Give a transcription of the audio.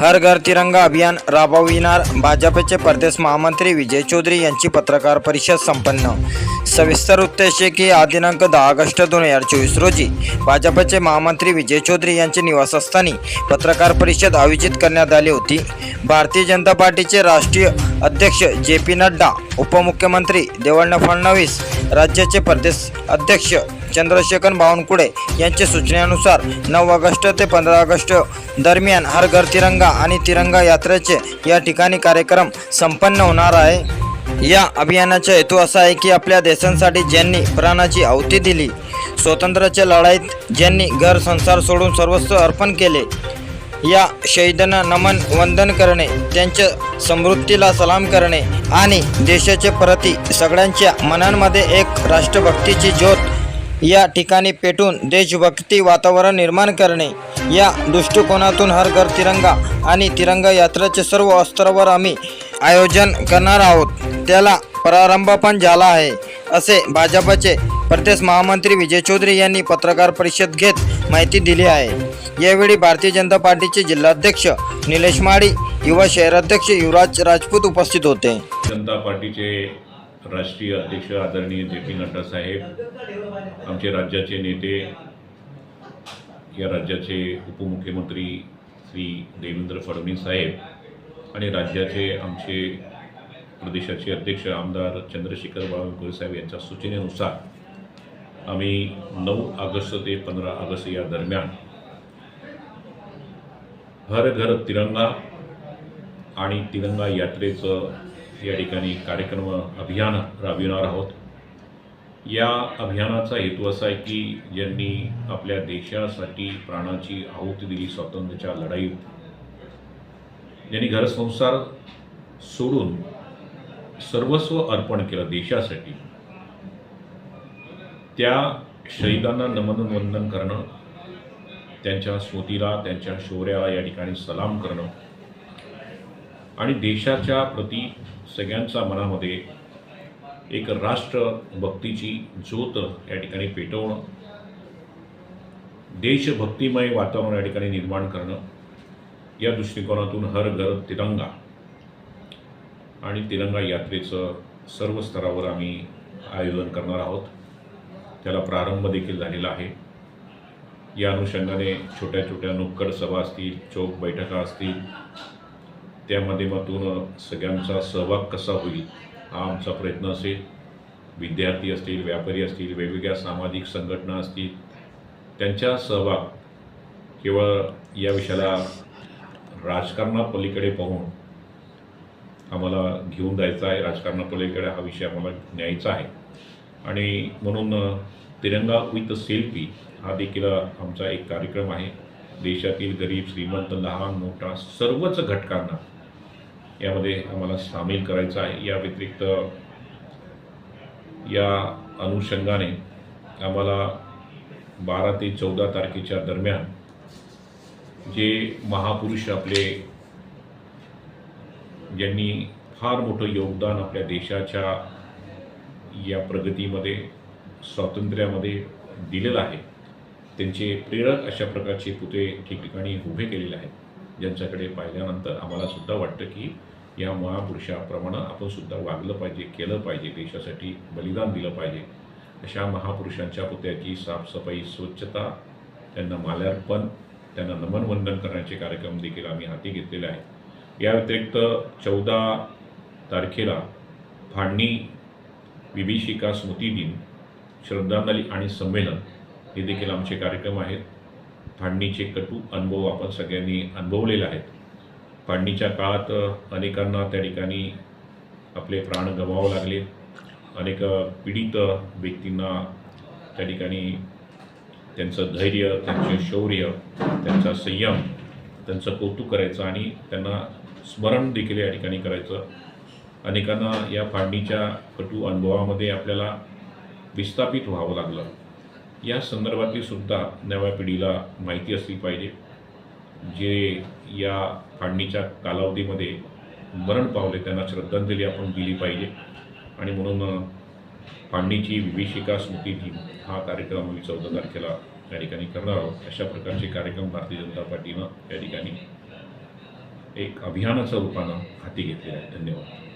हर घर तिरंगा अभियान राबविणार भाजपचे प्रदेश महामंत्री विजय चौधरी यांची पत्रकार परिषद संपन्न. सविस्तर उद्देश की हा दिनांक दहा ऑगस्ट दोन हजार चोवीस रोजी भाजपचे महामंत्री विजय चौधरी यांच्या निवासस्थानी पत्रकार परिषद आयोजित करण्यात आली होती. भारतीय जनता पार्टीचे राष्ट्रीय अध्यक्ष जे पी नड्डा उपमुख्यमंत्री देवेंद्र फडणवीस राज्याचे प्रदेश अध्यक्ष चंद्रशेखर बावनकुळे यांच्या सूचनेनुसार नऊ ऑगस्ट ते पंधरा ऑगस्ट दरम्यान हर घर तिरंगा आणि तिरंगा यात्रेचे या ठिकाणी कार्यक्रम संपन्न होणार आहे. या अभियानाचा हेतू असा आहे की आपल्या देशांसाठी ज्यांनी प्राणाची आहुती दिली स्वातंत्र्याच्या लढाईत ज्यांनी घर संसार सोडून सर्वस्व अर्पण केले या शहीदांना नमन वंदन करणे त्यांच्या समृद्धीला सलाम करणे आणि देशाचे प्रती सगळ्यांच्या मनांमध्ये एक राष्ट्रभक्तीची ज्योत या ठिकाणी पेटून देशभक्ती वातावरण निर्माण करणे. या दृष्टिकोनातून हर घर तिरंगा आणि तिरंगा यात्रेचे सर्व स्तरावर आम्ही आयोजन करणार आहोत. त्याला प्रारंभ पण झाला आहे. असे भाजपचे प्रदेश महामंत्री विजय चौधरी यांनी पत्रकार परिषद घेत माहिती दिली आहे. यावेळी भारतीय जनता पार्टीचे जिल्हाध्यक्ष निलेश माळी युवा शहराध्यक्ष युवराज राजपूत उपस्थित होते. जनता पार्टीचे राष्ट्रीय अध्यक्ष आदरणीय जे पी नड्डा साहेब आमचे राज्याचे नेते या राज्याचे उपमुख्यमंत्री श्री देवेंद्र फडणवीस साहेब आणि राज्याचे आमचे प्रदेशाचे अध्यक्ष आमदार चंद्रशेखर बावनकुळे साहेब यांच्या सूचनेनुसार आम्ही नऊ ऑगस्ट ते पंधरा ऑगस्ट या दरम्यान हर घर तिरंगा आणि तिरंगा यात्रेचं या ठिकाणी कार्यक्रम अभियान राबविणार आहोत. या अभियानाचा हेतू असा आहे की ज्यांनी आपल्या देशासाठी प्राणाची आहुती दिली स्वातंत्र्याच्या लढाईत ज्यांनी घरसंसार सोडून सर्वस्व अर्पण केलं देशासाठी त्या शहीदांना नमन वंदन करणं त्यांच्या स्मृतीला त्यांच्या शौर्याला या ठिकाणी सलाम करणं आणि देशाच्या प्रती सगळ्यांच्या मनामध्ये एक राष्ट्रभक्तीची ज्योत या ठिकाणी पेटवणं देशभक्तिमय वातावरण या ठिकाणी निर्माण करणं या दृष्टिकोनातून हर घर तिरंगा आणि तिरंगा यात्रेचं सर्व स्तरावर आम्ही आयोजन करणार आहोत. त्याला प्रारंभ देखील झालेला आहे. या अनुषंगाने छोट्या छोट्या नुक्कड सभा असतील चौक बैठका असतील त्या माध्यमातून सगळ्यांचा सहभाग कसा होईल हा आमचा प्रयत्न असेल. विद्यार्थी असतील व्यापारी असतील वेगवेगळ्या सामाजिक संघटना असतील त्यांचा सहभाग केवळ या विषयाला राजकारणापलीकडे पाहून आम्हाला घेऊन जायचा आहे. राजकारणापलीकडे हा विषय आम्हाला न्यायचा आहे. आणि म्हणून तिरंगा विथ सेल्फी हा देखील आमचा एक कार्यक्रम आहे. देशातील गरीब श्रीमंत लहान मोठा सर्वच घटकांना यामध्ये आम्हाला सामील करायचं आहे. या व्यतिरिक्त या अनुषंगाने आम्हाला बारा ते चौदा तारखेच्या दरम्यान जे महापुरुष आपले ज्यांनी फार मोठं योगदान आपल्या देशाच्या या प्रगतीमध्ये स्वातंत्र्यामध्ये दिलेलं आहे त्यांचे प्रेरक अशा प्रकारचे पुते ठिकठिकाणी उभे केलेले आहेत. ज्यांच्याकडे पाहिल्यानंतर आम्हाला सुद्धा वाटतं की या महापुरुषाप्रमाणे आपण सुद्धा वागलं पाहिजे केलं पाहिजे देशासाठी बलिदान दिलं पाहिजे. अशा महापुरुषांच्या पुत्याची साफसफाई स्वच्छता त्यांना माल्यार्पण त्यांना नमनवंदन करण्याचे कार्यक्रम देखील आम्ही हाती घेतलेले आहे या व्यतिरिक्त चौदा तारखेला फाळणी विभीषिका स्मृती दिन श्रद्धांजली आणि संमेलन हे देखील आमचे कार्यक्रम आहेत. फाळणीचे कटू अनुभव आपण सगळ्यांनी अनुभवलेले आहेत. फाळणीच्या काळात अनेकांना त्या ठिकाणी आपले प्राण गमावं लागले. अनेक पीडित व्यक्तींना त्या ठिकाणी त्यांचं धैर्य त्यांचे शौर्य त्यांचा संयम त्यांचं कौतुक करायचं आणि त्यांना स्मरण देखील या ठिकाणी करायचं. अनेकांना या फाळणीच्या कटू अनुभवामध्ये आपल्याला विस्थापित व्हावं लागलं. या संदर्भातली सुद्धा नव्या पिढीला माहिती असली पाहिजे जे या फाळणीच्या कालावधीमध्ये मरण पावले त्यांना श्रद्धांजली आपण दिली पाहिजे. आणि म्हणून फाळणीची विभीषिका स्मृती दिन हा कार्यक्रम आम्ही चौदा तारखेला या ठिकाणी करणार आहोत. अशा प्रकारचे कार्यक्रम भारतीय जनता पार्टीनं या ठिकाणी एक अभियानाच्या रूपानं हाती घेतलेलं आहे धन्यवाद.